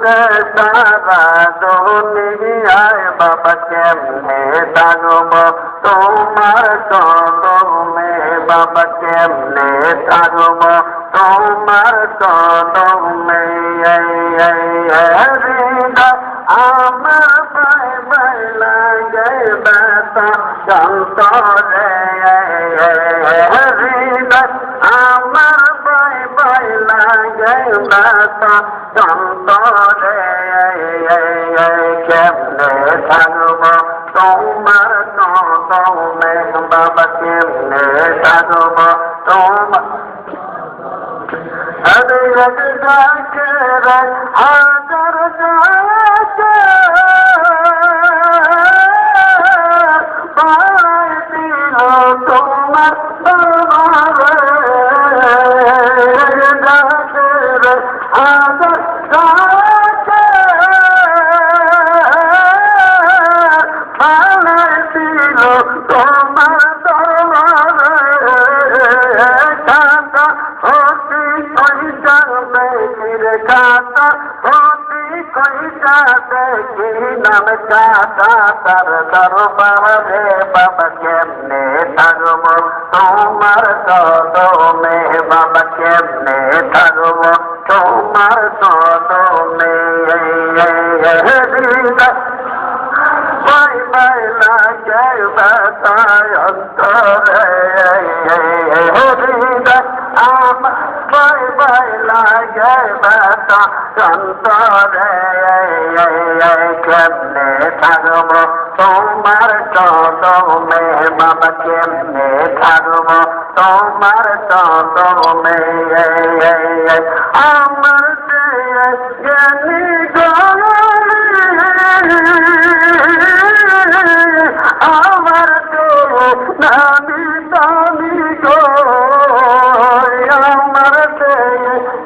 আগরতে সারা দুনিয়ায় বাবা, কেমনে থাকব তোমার কদমে? বাবা, কেমনে থাকব তোমার কদমে? আমার বাই বাই লাগে বেতা সন্তরে আমার বাই বাই লাগে বেতা চন্দনে কেমনে থাকব তোমার নতমে বাবা কেমনে থাকব তোমার আরে যাকে রাখ কাঁদা হতি কইটা দেখি নাম কাঁদা তার দরবারে বাবা কেমনে থাকব তোমার কদমে বাবা কেমনে থাকব তোমার কদমে বাই বাই লাগে বাতায় অন্তরে আমার বাই বাই লাগে বাতা অন্তরে কেমনে থাকব তোমার কদমে বাবা কেমনে থাকব তোমার কদমে আমার জ্ঞানী আমার দেহ নামি দামি গো আমার দেহ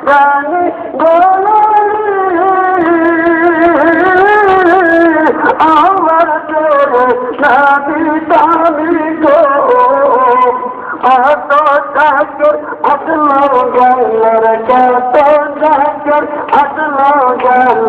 জানি গো আমার দেহ নামি দামি গো অত চাকর আসলো গেল কত চাকর আসলো গেল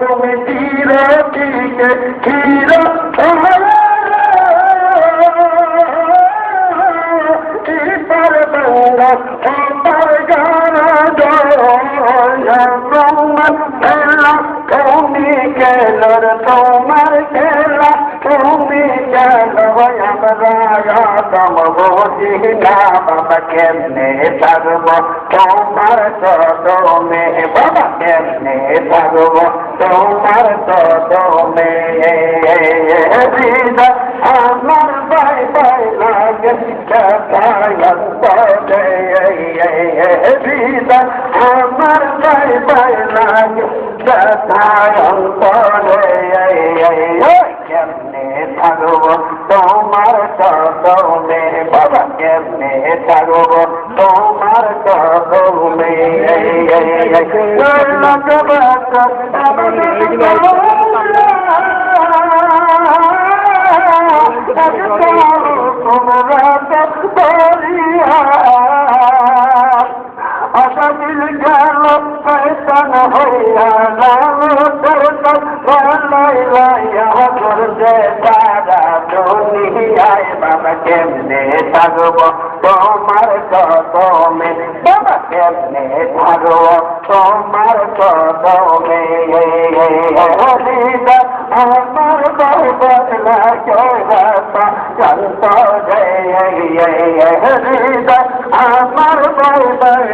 তুমি তীরে দিকে ক্ষীর তুমি কেলর তোমার খেলা আমরা তম বোঝি না বাবা কেমনে থাকব তোমার কদমে বাবা কেমনে থাকব তোমার কদমে আমার বাই বাই লাগে আমার বাই বাই লাগে ছাড়ব তোমার কদমে বাবা কেমনে ছাড়ব তোমার কদমে তোমরা কেমনে থাকব তোমার কদমে বাবা কেমনে থাকব তোমার কদমে হরিদা আমার চন্ত জয় হরিদা আমার চন্ত জয়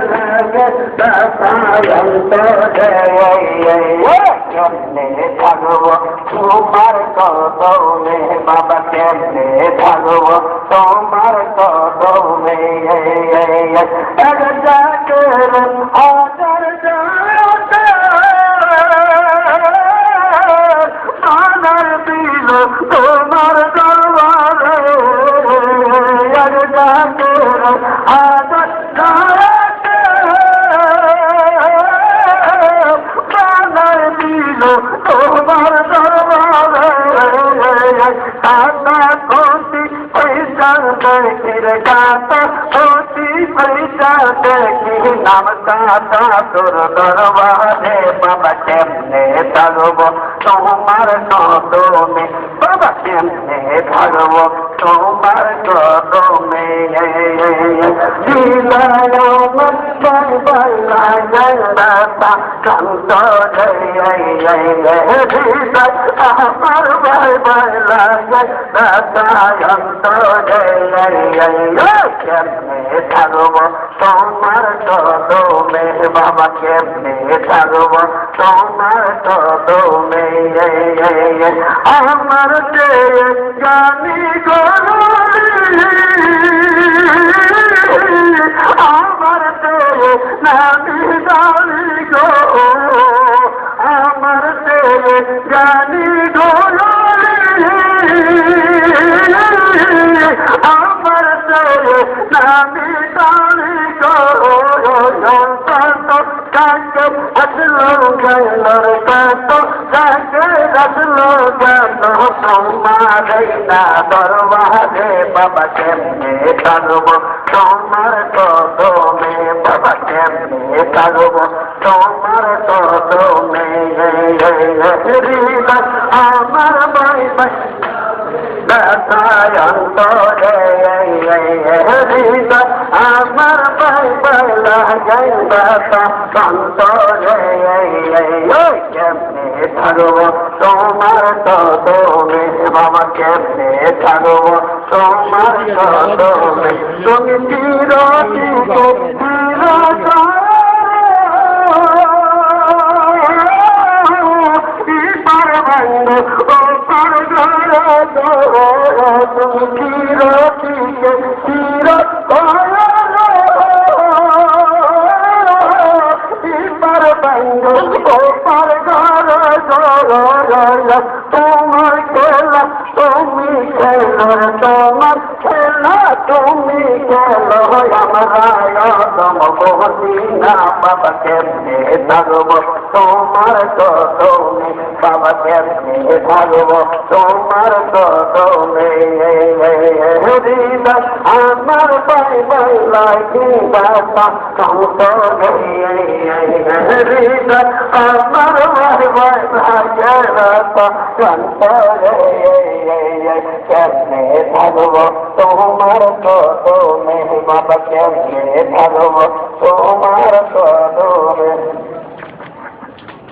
কেমনে থাকব তোমার কদমে বাবা কেমনে থাকব তোমার কদমে হাজার জানার দেখির কাটা কোটি পয়সা দেখি নাম বাবা কেমনে থাকব তোমার কদমে বাবা কেমনে থাকব তোমার কদমে কান্ত আমার ভাই ভাই লাগে অন্ত কেমনে থাকব তোমার কদমে বাবা কেমনে থাকব তোমার কদমে আমার জানি আমার যে নামি জানি গো, আমার যে জানি গো আমার যে নামি জানি গো কাকে আসলো গেল কত কাকে আসলো গেল তোমার না দরবারে বাবা কেমনে থাকব তোমার বাবা কেমনে থাকব তোমার কদমে? আমার বাই বাই অন্তরে আমার বাই বাই লাগাই অন্তরে। কেমনে থাকব তোমার কদমে? বাবা, কেমনে থাকব তোমার কদমে তুমি পার ঘর তোমার খেলা তুমি খেলা তুমি খেলো আমরা তম বহতি না বাবা কেমনে থাকব তোমার কদমে বাবা কেমনে থাকব তোমার কদমে হৃদয় আমার কেমনে থাকব তোমার কদমে বাবা কেমনে থাকব তোমার কদমে